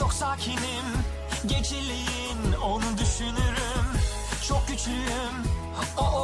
Çok sakinim Geceliğin onu düşünürüm. Çok güçlüyüm O, o